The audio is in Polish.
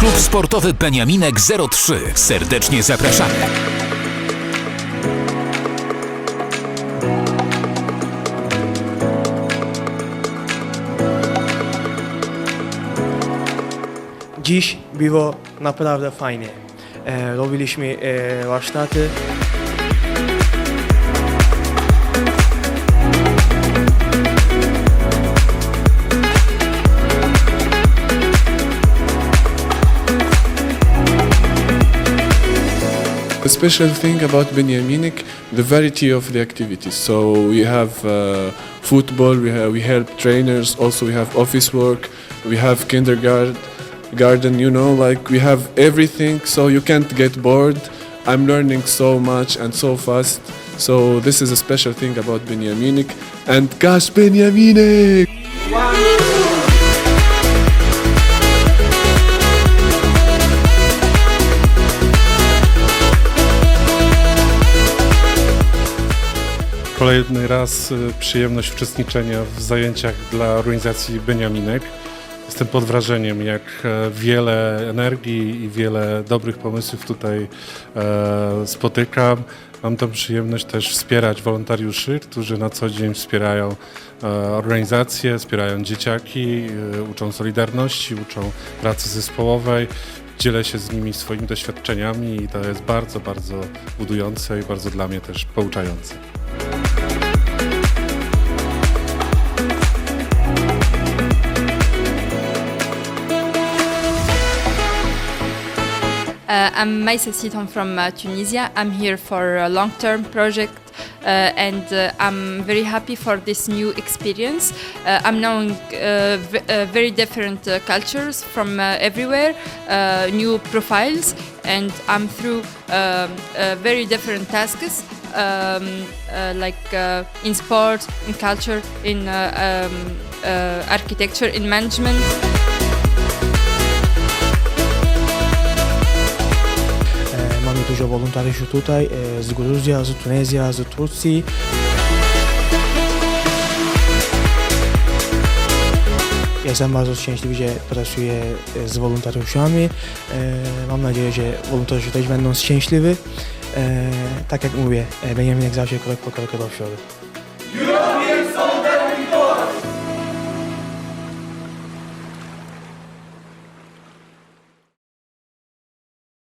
Klub Sportowy Beniaminek 03. Serdecznie zapraszamy. Dziś było naprawdę fajnie. E, robiliśmy e, warsztaty. Special thing about Benyaminik, the variety of the activities. So we have uh, football, we, have, we help trainers, also we have office work, we have kindergarten, garden, you know, like we have everything, so you can't get bored. I'm learning so much and so fast. So this is a special thing about Benyaminik. And gosh, Benyaminik! Kolejny raz y, przyjemność uczestniczenia w zajęciach dla organizacji Beniaminek. Jestem pod wrażeniem, jak e, wiele energii i wiele dobrych pomysłów tutaj e, spotykam. Mam tą przyjemność też wspierać wolontariuszy, którzy na co dzień wspierają e, organizacje, wspierają dzieciaki, uczą solidarności, uczą pracy zespołowej. Dzielę się z nimi swoimi doświadczeniami i to jest bardzo, bardzo budujące i bardzo dla mnie też pouczające. I'm Maïssa Sit, I'm from uh, Tunisia. I'm here for a long-term project uh, and uh, I'm very happy for this new experience. Uh, I'm knowing uh, uh, very different uh, cultures from uh, everywhere, uh, new profiles, and I'm through um, uh, very different tasks. Um, uh, like uh, in sport, in culture, in uh, um, uh, architecture, in management. Dużo wolontariuszy tutaj e, z Gruzji, z Tunezji, z Turcji. Jestem bardzo szczęśliwy, że pracuję e, z wolontariuszami. E, Mam nadzieję, że wolontariusze też będą szczęśliwi. Tak jak mówię, będziemy jak zawsze krok po kroku do przodu.